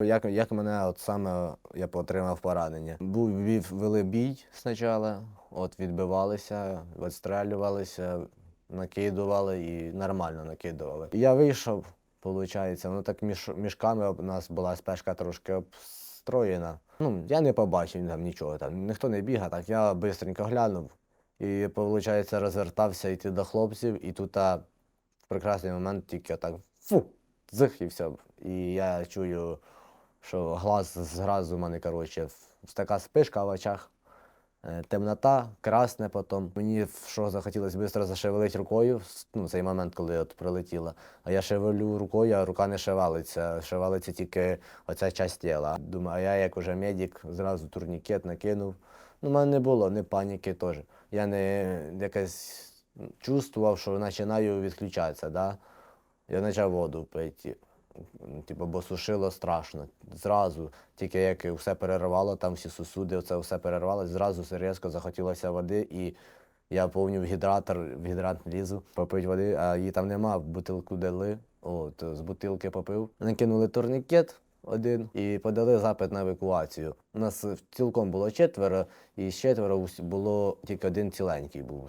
Як, як мене от саме я отримав поранення? Був вели бій спочатку, от відбивалися, відстрелювалися, накидували і нормально накидували. Я вийшов, виходить, ну так між мішками у нас була спешка трошки обстроєна. Ну, я не побачив там нічого, там ніхто не бігав, так я швидко глянув. І, виходить, розвертався йти до хлопців, і тут а, в прекрасний момент тільки так фу, зих і все. І я чую, що глаз зразу в мене, коротше, така спишка в очах, е, темнота, красне потім. Мені що захотілося швидко зашевелити рукою, ну, цей момент, коли от прилетіло. А я шевелю рукою, а рука не шевелиться. Шевелиться тільки оця часть тіла. Думаю, а я як уже медик, зразу турнікет накинув. Ну, в мене не було ні паніки теж. Я не якось чувствував, що починаю відключатися. Да? Я почав воду пити. Типу, бо сушило страшно. Зразу, тільки як все перервало, там всі сусуди, це все перервалося, зразу різко захотілося води, і я повнів гідратор, в гідрант лізу, попити води, а її там нема, бутилку дали. От, з бутилки попив. Накинули турнікет один і подали запит на евакуацію. У нас цілком було четверо, і з четверо було тільки один ціленький був.